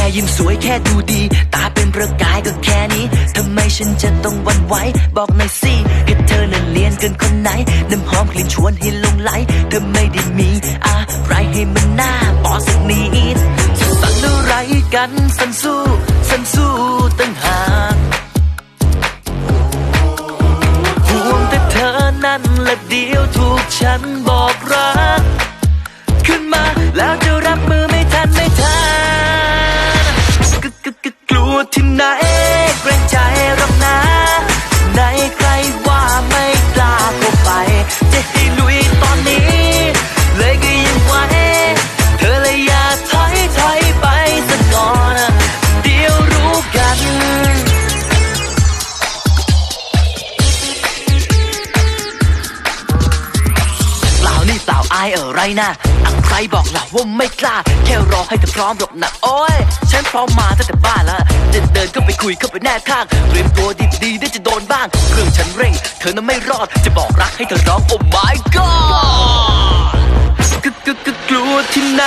ค่ยิ้มสวยแค่ดูดี ตาเป็นประกายก็แค่นี้ทำไมฉันจะต้องวันไหวบอกหน่อยสิก็เธอนั้นเลียนเกินคนไหน น้ำหอมกลิ่นชวนให้ลงไหลเธอไม่ได้มีอะไรให้มันน่าปอสักนิดสั่นอะไรกันสันสู้สันสู้ตั้งหากห่วงแต่เธอนั้นละเดียวถูกฉันบอกรักาอายอะไรนะอใครบอกล่ะว่าไม่กล้า แค่รอให้เธอพร้อมหรอกนะโอ้ย ฉันพร้อมมาตั้งแต่บ้านแล้วจะเดินเข้าไปคุยเข้าไปแน่ข้างเตรียมตัวดีๆได้จะโดนบ้าง เครื่องฉันเร่ง เธอนั้นไม่รอด จะบอกรักให้เธอร้องโอ้ my god กกกกกลัวที่ไหน